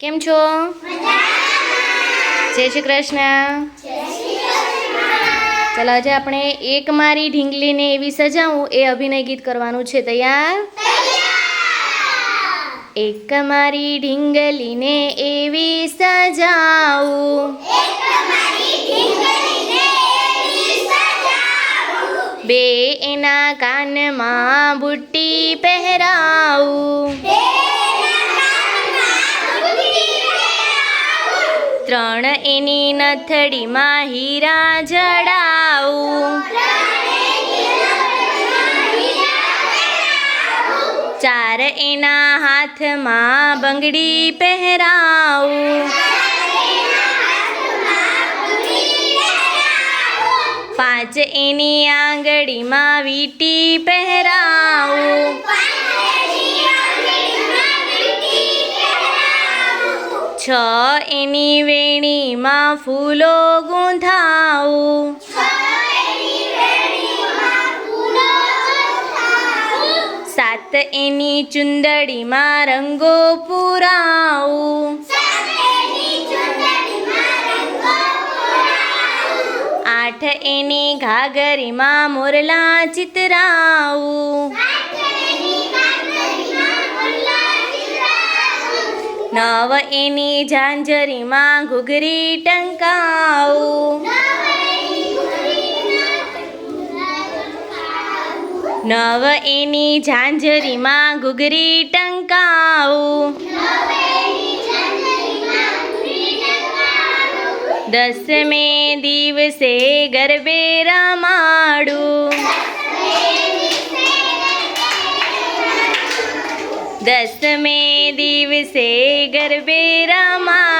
કેમ છો? જય શ્રી કૃષ્ણ. ચલો આજે આપણે એક મારી ઢીંગલીને એવી સજાવું એ અભિનય ગીત કરવાનું છે. તૈયાર? એક મારી ઢીંગલીને એવી સજાવું. બે એના કાનમાં બુટ્ટી પહેરાવું. ત્રણ એની નથડીમાં હીરા જડાવું. ચાર એના હાથમાં બંગડી પહેરાવું. પાંચ એની આંગળીમાં વીટી પહેરાવું. છ એની વેણીમાં ફૂલો ગૂંથાવું. સાત એની ચુંદડીમાં રંગો પુરાવું. આઠ એની ઘાઘરીમાં મોરલા ચિતરાવું. નવ એની ઝાંઝરીમાં ઘૂઘરી ટંકાવું. નવ એની ઝાંઝરીમાં ઘૂઘરી ટંકાવું. દસમે દિવસે ગરબે રમાડું. દસમે દિવસે ગરબે રમાડું